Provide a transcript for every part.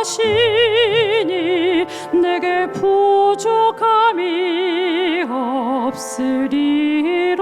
자시니 내게 부족함이 없으리로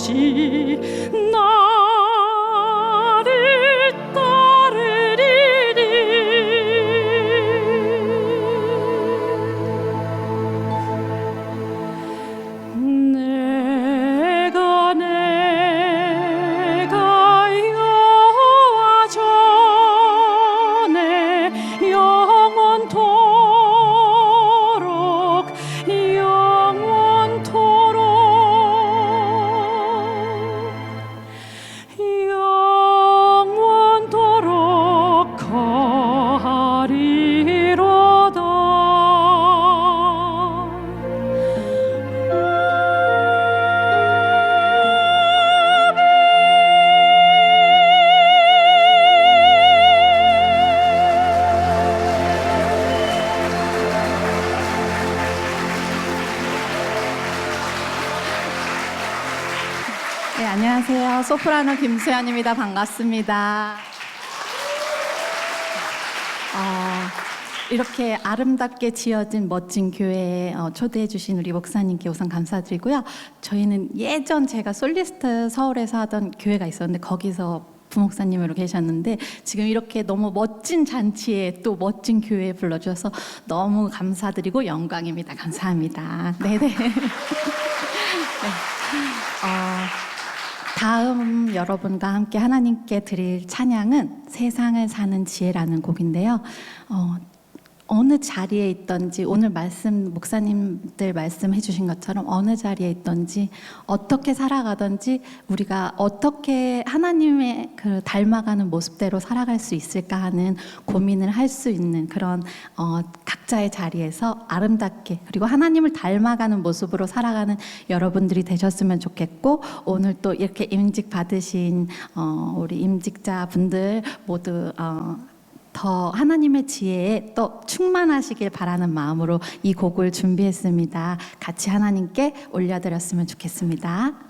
喜 소프라노 김수현입니다. 반갑습니다. 어, 이렇게 아름답게 지어진 멋진 교회에 어, 초대해 주신 우리 목사님께 우선 감사드리고요. 저희는 예전 제가 솔리스트 서울에서 하던 교회가 있었는데 거기서 부목사님으로 계셨는데 지금 이렇게 너무 멋진 잔치에 또 멋진 교회에 불러주셔서 너무 감사드리고 영광입니다. 감사합니다. 네네. 네. 어, 다음 여러분과 함께 하나님께 드릴 찬양은 세상을 사는 지혜라는 곡인데요. 어, 어느 자리에 있던지 오늘 말씀 목사님들 말씀해 주신 것처럼 어느 자리에 있던지 어떻게 살아가든지 우리가 어떻게 하나님의 그 닮아가는 모습대로 살아갈 수 있을까 하는 고민을 할 수 있는 그런 어, 각자의 자리에서 아름답게 그리고 하나님을 닮아가는 모습으로 살아가는 여러분들이 되셨으면 좋겠고 오늘 또 이렇게 임직 받으신 어, 우리 임직자 분들 모두 어, 더 하나님의 지혜에 또 충만하시길 바라는 마음으로 이 곡을 준비했습니다. 같이 하나님께 올려드렸으면 좋겠습니다.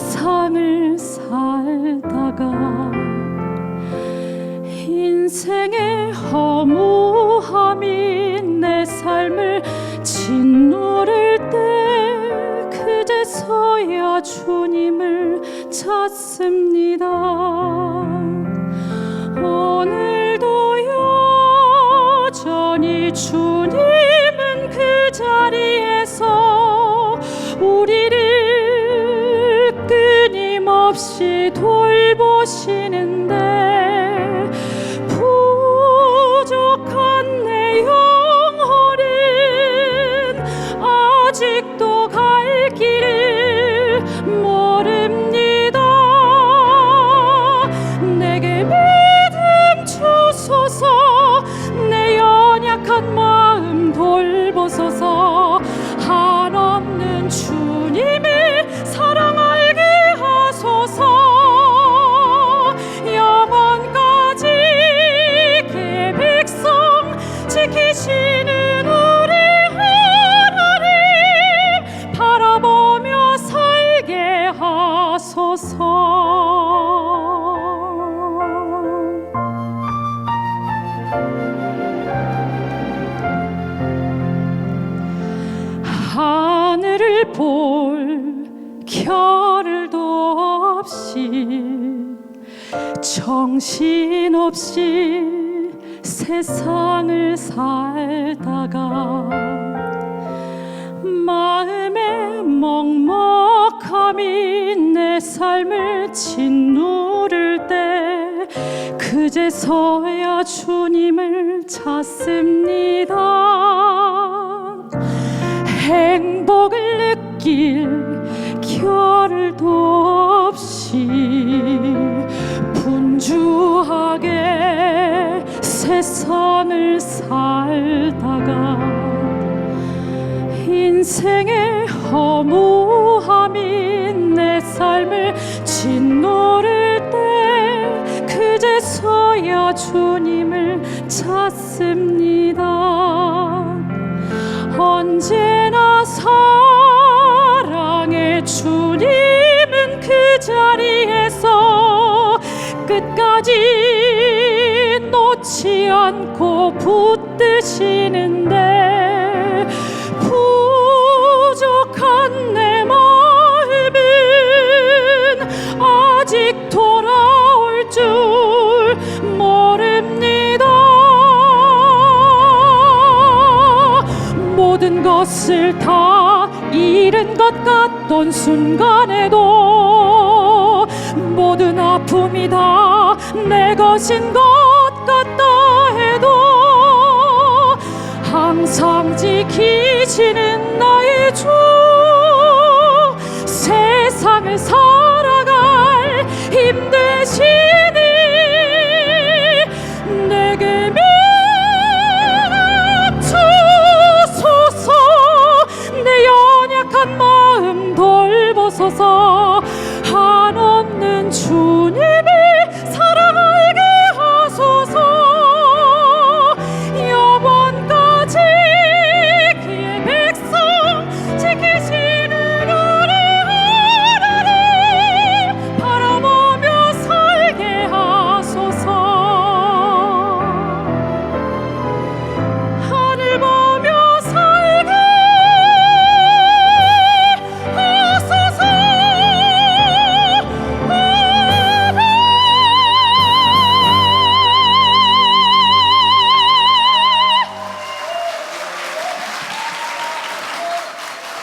세상을 살다가 인생의 허무함이 내 삶을 짓누를 때 그제서야 주님을 찾습니다. 오늘도 여전히 주 끊임없이 돌보시는데 하늘을 볼 겨를도 없이 정신없이 세상을 살다가 마음에 먹먹함이 내 삶을 짓누를 때 그제서야 주님을 찾습니다. 행복을 느낄 겨를도 없이 분주하게 세상을 살다가 인생의 허무함이 내 삶을 주님을 찾습니다. 언제나 사랑의 주님은 그 자리에서 끝까지 놓지 않고 붙드시는데 같던 순간에도 모든 아픔이 다 내 것인 것 같다 해도 항상 지키시는 춤